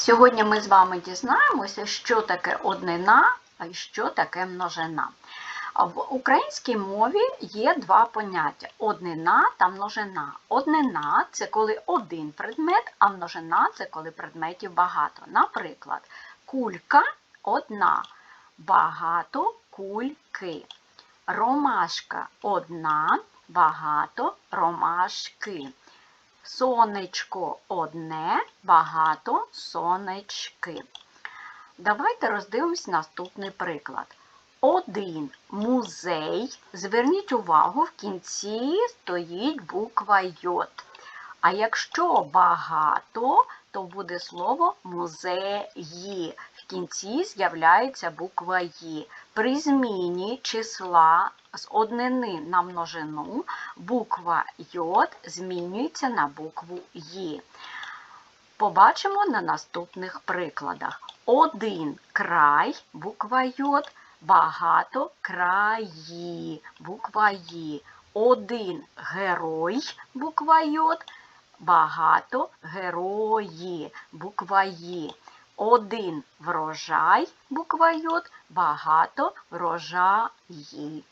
Сьогодні ми з вами дізнаємося, що таке однина, а що таке множина. В українській мові є два поняття однина та множина. Однина це коли один предмет, а множина це коли предметів багато. Наприклад, кулька одна, багато кульки. Ромашка одна, багато ромашки. Сонечко одне, багато сонечки. Давайте роздивимось наступний приклад. Один музей. Зверніть увагу, в кінці стоїть буква Й. А якщо багато, то буде слово музеї. В кінці з'являється буква І. При зміні числа з однини на множину буква Й змінюється на букву І. Побачимо на наступних прикладах. Один край, буква Й, багато краї, буква І. Один герой, буква Й, багато герої, буква Ї. Один врожай, буква Й, багато врожаї.